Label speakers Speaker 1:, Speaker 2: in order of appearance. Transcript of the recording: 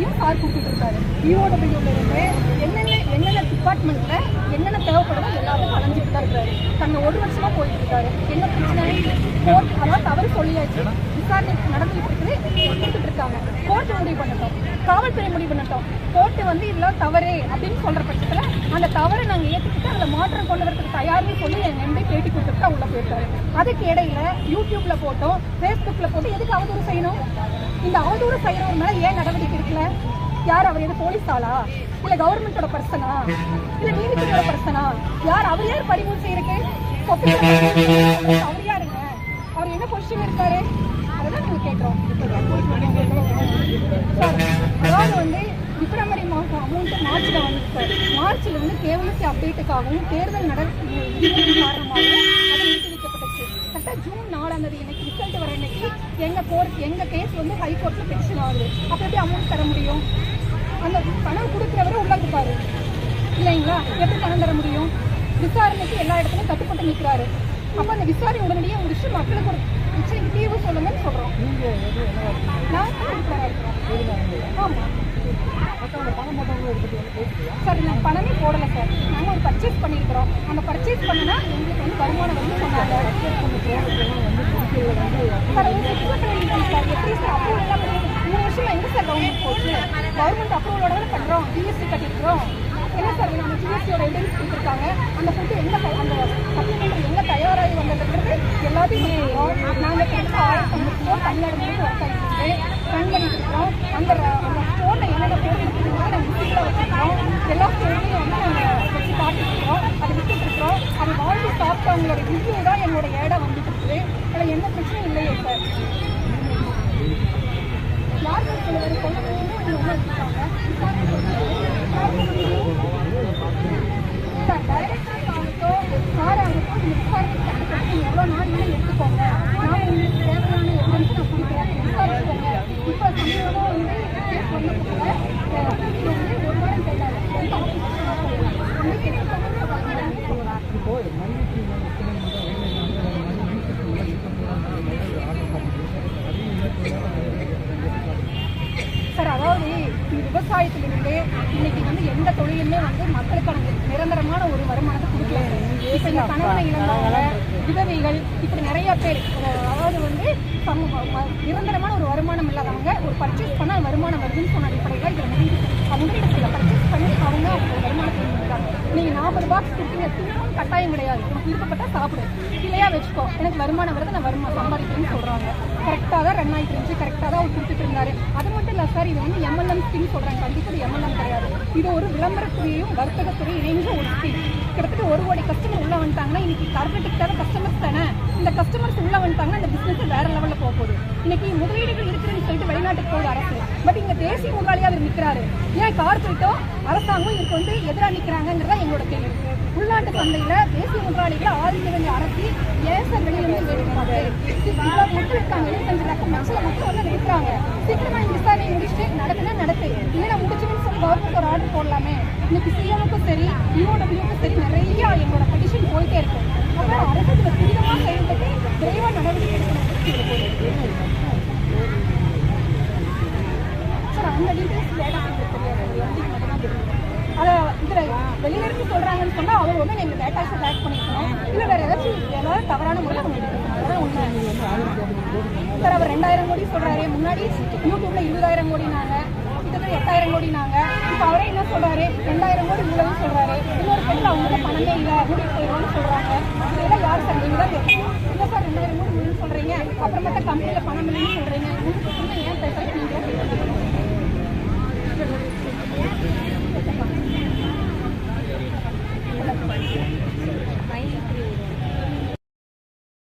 Speaker 1: எல்லாத்தையும் சார் கூப்பிட்டு இருக்காரு இஓடபிள்யூல இருந்து என்னென்ன என்னென்ன டிபார்ட்மெண்ட்ல என்னென்ன தேவைப்படுதோ எல்லாத்தையும் அலைஞ்சிட்டு தான் இருக்காரு. தன்னை ஒரு வருஷமா போயிட்டு இருக்காரு. என்ன பிரச்சனை? கோர்ட் அதாவது தவறு சொல்லியாச்சு. விசாரணை நடந்துகிட்டு இருக்குது. கொடுத்துட்டு இருக்காங்க. கோர்ட் முடிவு பண்ணட்டும். காவல்துறை முடிவு பண்ணட்டும். கோர்ட் வந்து இதெல்லாம் தவறு அப்படின்னு சொல்ற பட்சத்துல அந்த தவறை நாங்க ஏற்றுக்கிட்டு அதுல மாற்றம் கொண்டு வரதுக்கு தயார்னு சொல்லி என் நம்பி பேட்டி கொடுத்துட்டு உள்ள போயிருக்காரு. அதுக்கு இடையில யூடியூப்ல போட்டோம் ஃபேஸ்புக்கில் போட்டு எதுக்கு அவதூறு செய்யணும்? இந்த அவதூறு செய்யறவர் மேல ஏன் நடவடிக்கை இருக்குல்ல யார் அவர் எது போலீஸ் ஆளா? இல்ல கவர்மெண்டோட பர்சனா இல்ல நீதித்துறையோட பர்சனா யார் அவர் யார் பறிமுதல் செய்யறதுக்கு? அவர் யாருங்க? அவர் என்ன பொசிஷன் இருக்காரு? அதான் நாங்க கேட்கிறோம் சார் அதாவது வந்து பிப்ரவரி மாதம் அமௌண்ட் மார்ச்சில் வந்து சார் மார்ச்சில் வந்து கேவலசி அப்டேட்டுக்காகவும் தேர்தல் நட காரணமாகவும் அது நிறுத்தி கரெக்டாக ஜூன் நாலாம் தேதி இன்னைக்கு ரிசல்ட் வர இன்னைக்கு எங்கள் கோர்ட் எங்கள் கேஸ் வந்து ஹை பெட்டிஷன் ஆகுது. அப்போ எப்படி அமௌண்ட் தர முடியும்? அந்த பணம் கொடுக்குறவரை உள்ள இருப்பாரு. இல்லைங்களா? எப்படி பணம் தர முடியும்? விசாரணைக்கு எல்லா இடத்துலையும் கட்டுப்பட்டு நிற்கிறாரு அப்போ அந்த விசாரணை உடனடியாக முடிச்சு மக்களுக்கு ஒரு பிரச்சனைக்கு தீர்வு சொல்லுங்கன்னு சொல்கிறோம் நான் ஆமாம் சார் நாங்கள் பணமே போடலை சார். நாங்கள் ஒரு பர்ச்சேஸ் பண்ணியிருக்கிறோம். அந்த பர்ச்சேஸ் பண்ணனா எங்களுக்கு வந்து வருமானம் வந்து சொன்னாங்க சார் ஒரு சிக்ஸ் சார் எப்படி சார் அப்ரூவல் எல்லாம் பண்ணி மூணு வருஷமா எங்கே சார் கவர்மெண்ட் போச்சு கவர்மெண்ட் அப்ரூவலோட தான் பண்ணுறோம் ஜிஎஸ்டி கட்டியிருக்கிறோம். என்ன சார் நம்ம ஜிஎஸ்டியோட எவிடன்ஸ் கொடுத்துருக்காங்க. அந்த ஃபுட்டு எங்கே த- அந்த சப்ளிமெண்ட்ரி எங்கே தயாராகி வந்ததுங்கிறது எல்லாத்தையும் நாங்கள் கொடுத்த ஆயிரத்தி ஐம்பது தமிழ்நாடு முழுக்க ஒர்க் ஆகிட்டு ரன் பண்ணிட்டு இருக்கோம் அந்த அந்த ஸ்டோரில் என்னென்ன போட்டுருக்கோம் நாங்கள் விசிட்டில் வச்சுருக்கோம் எல்லா ஸ்டோர்லையும் வந்து நாங்கள் வச்சு காட்டிருக்கிறோம் அதை வித்துட்டு இருக்கிறோம் அதை வாங்கி சாப்பிட்டவங்களோட ரிவ்யூ தான் என்னோட ஏடம் வந்துட்டு இருக்குது அதில் எந்த பிரச்சனையும் இல்லையே சார் யார் சார் சொல்லுவாரு கொண்டு போகணும் இங்கே உள்ள வச்சுருக்காங்க சார் டைரக்டர் ஆகட்டும் சார் ஆகட்டும் இந்த விசாரணை கட்டுப்பட்டு எவ்வளோ நாள் வேணும் எடுத்துக்கோங்க நான் உங்களுக்கு தேவையான எவிடன்ஸ் நான் கொடுக்குறேன் விசாரிச்சுக்கோங்க இப்போ சமீபமாக வந்து கேஸ் வந்த போல வந்து ஒரு வாரம் கேட்டாரு எந்த ஆஃபீஸ் வந்து கேட்டு சொல்லலாம் சார் அதாவது விவசாயத்திலிருந்து இன்னைக்கு வந்து எந்த தொழிலுமே வந்து மக்களுக்கான நிரந்தரமான ஒரு வருமானத்தை கொடுக்கல. இப்போ இந்த கணவனை இழந்தவங்க விதவைகள் இப்படி நிறைய பேர் அதாவது வந்து நிரந்தரமான ஒரு வருமானம் இல்லாதவங்க ஒரு பர்ச்சேஸ் பண்ணால் வருமானம் வருதுன்னு சொன்ன அடிப்படையில் இதில் முதலீடு நீங்கள் நாற்பது பாக்ஸ் கொடுத்தீங்க திரும்பவும் கட்டாயம் கிடையாது. உனக்கு விருப்பப்பட்டா சாப்பிடு. இல்லையா வச்சுக்கோ. எனக்கு வருமானம் வருது நான் வருமானம் சம்பாதிக்கிறேன்னு சொல்கிறாங்க கரெக்டாக தான் ரன் ஆகிட்டு இருந்துச்சு கரெக்டாக தான் அவர் கொடுத்துட்டு இருந்தாரு. அது மட்டும் இல்லை சார் இது வந்து எம்எல்எம் ஸ்கீம் சொல்கிறாங்க கண்டிப்பாக இது இது ஒரு விளம்பரத்துறையும் வர்த்தகத்துறையும் இணைஞ்ச ஒரு ஸ்கீம் கிட்டத்தட்ட ஒரு கோடி கஸ்டமர் உள்ள வந்துட்டாங்கன்னா இன்னைக்கு கார்பரேட்டுக்கு தேவை கஸ்டமர்ஸ் தானே? இந்த கஸ்டமர்ஸ் உள்ள வந்துட்டாங்கன்னா இந்த பிசினஸ் வேற லெவலில் போக போகுது. இன்னைக்கு முதலீடுகள் இருக்குதுன்னு சொல்லிட்டு வெளிநாட்டுக்கு போகுது அரசு. பட் இங்க தேசிய முதலாளியாக அவர் நிற்கிறாரு ஏன் கார்பரேட்டோ அரசாங்கம் இதுக்கு வந்து எதிராக நிற்கிறாங்கிறதா எங்களோட கேள்வி. உள்நாட்டு சந்தையில தேசிய முதலாளிகளை ஆதரிக்க வேண்டிய அரசு ஏன் சார் வெளியில மக்கள் இருக்காங்க. இருபத்தஞ்சு லட்சம் மக்கள் மக்கள் வந்து நிற்கிறாங்க சீக்கிரமா இந்த விசாரணையை முடிச்சுட்டு நடக்குன்னா நடக்கு இல்லைன்னா முடிச்சுன்னு சொல்லி கவர்மெண்ட் ஒரு ஆர்டர் போடலாமே. இன்னைக்கு சிஎமுக்கும் சரி யூடபிள்யூக்கும் சரி நிறைய எங்களோட பெட்டிஷன் போயிட்டே இருக்கும் அப்புறம் அரசு இதில் துரிதமா செயல்பட்டு விரைவாக நடவடிக்கை எடுக்கணும். சார் அந்த டீட்டெயில்ஸ் டேட்டா தெரியாது. அதை இதில் வெளியிலிருந்து சொல்கிறாங்கன்னு சொன்னால் அவர் வந்து எங்கள் டேட்டாஸை பேக் பண்ணிக்கணும். இல்லை வேறு ஏதாச்சும் ஏதாவது தவறான முறையில் அவங்க அதான் உண்மை சார் அவர் ரெண்டாயிரம் கோடி சொல்கிறாரு முன்னாடி யூடியூப்பில் இருபதாயிரம் கோடி நான் கிட்டத்தட்ட எட்டாயிரம் கோடினாங்க இப்போ அவரே என்ன சொல்றாரு? ரெண்டாயிரம் கோடி உள்ளதுன்னு சொல்றாரு. இன்னொரு பேரில் அவங்களுக்கு பணமே இல்லை கூடி போயிடும்னு சொல்றாங்க. இதெல்லாம் யார் சார்? நீங்க தான் கேட்கணும். இல்லை சார் ரெண்டாயிரம் கோடி உள்ளதுன்னு சொல்றீங்க. அப்புறமேட்ட கம்பெனியில் பணம் இல்லைன்னு